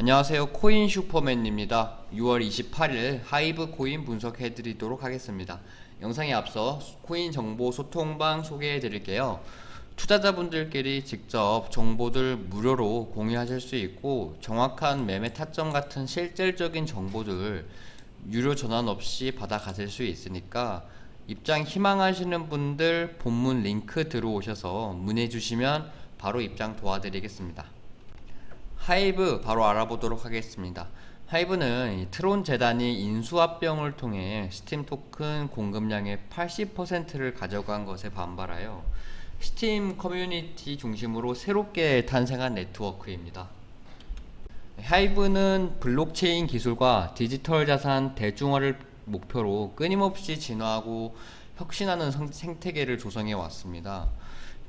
안녕하세요. 코인 슈퍼맨입니다. 6월 28일 하이브 코인 분석해 드리도록 하겠습니다. 영상에 앞서 코인 정보 소통방 소개해 드릴게요. 투자자분들끼리 직접 정보들 무료로 공유하실 수 있고 정확한 매매 타점 같은 실질적인 정보들 유료 전환 없이 받아 가실 수 있으니까 입장 희망하시는 분들 본문 링크 들어오셔서 문의 주시면 바로 입장 도와드리겠습니다. 하이브 바로 알아보도록 하겠습니다. 하이브는 이 트론 재단이 인수합병을 통해 스팀 토큰 공급량의 80%를 가져간 것에 반발하여 스팀 커뮤니티 중심으로 새롭게 탄생한 네트워크입니다. 하이브는 블록체인 기술과 디지털 자산 대중화를 목표로 끊임없이 진화하고 혁신하는 성- 생태계를 조성해 왔습니다.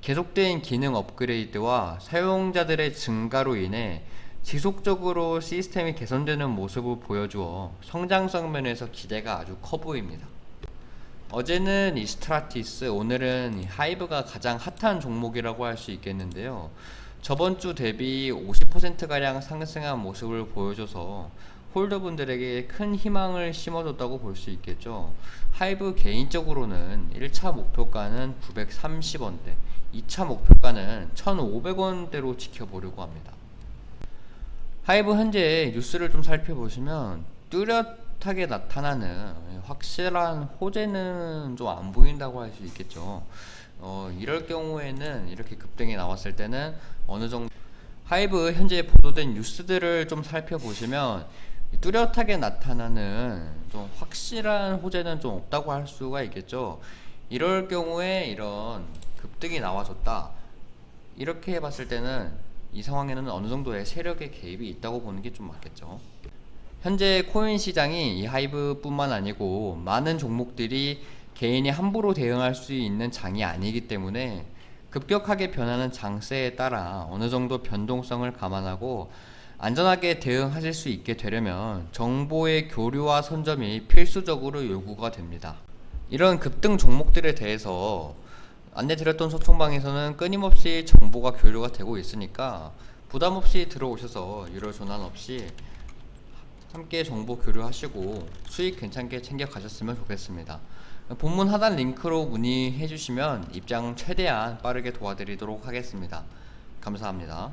계속된 기능 업그레이드와 사용자들의 증가로 인해 지속적으로 시스템이 개선되는 모습을 보여주어 성장성 면에서 기대가 아주 커 보입니다. 어제는 이 스트라티스, 오늘은 이 하이브가 가장 핫한 종목이라고 할 수 있겠는데요. 저번 주 대비 50%가량 상승한 모습을 보여줘서 홀더분들에게 큰 희망을 심어줬다고 볼 수 있겠죠. 하이브 개인적으로는 1차 목표가는 930원대, 2차 목표가는 1,500원대로 지켜보려고 합니다. 하이브 현재 뉴스를 좀 살펴보시면 뚜렷하게 나타나는 확실한 호재는 좀 안 보인다고 할 수 있겠죠. 어, 이럴 경우에는 이렇게 급등이 나왔을 때는 어느 정도 하이브 현재 보도된 뉴스들을 좀 살펴보시면 뚜렷하게 나타나는 좀 확실한 호재는 좀 없다고 할 수가 있겠죠. 이럴 경우에 이런 급등이 나와줬다. 이렇게 봤을 때는 이 상황에는 어느 정도의 세력의 개입이 있다고 보는 게 좀 맞겠죠. 현재 코인 시장이 이 하이브뿐만 아니고 많은 종목들이 개인이 함부로 대응할 수 있는 장이 아니기 때문에 급격하게 변하는 장세에 따라 어느 정도 변동성을 감안하고 안전하게 대응하실 수 있게 되려면 정보의 교류와 선점이 필수적으로 요구가 됩니다. 이런 급등 종목들에 대해서 안내드렸던 소통방에서는 끊임없이 정보가 교류가 되고 있으니까 부담 없이 들어오셔서 유료 전환 없이 함께 정보 교류하시고 수익 괜찮게 챙겨 가셨으면 좋겠습니다. 본문 하단 링크로 문의해 주시면 입장 최대한 빠르게 도와드리도록 하겠습니다. 감사합니다.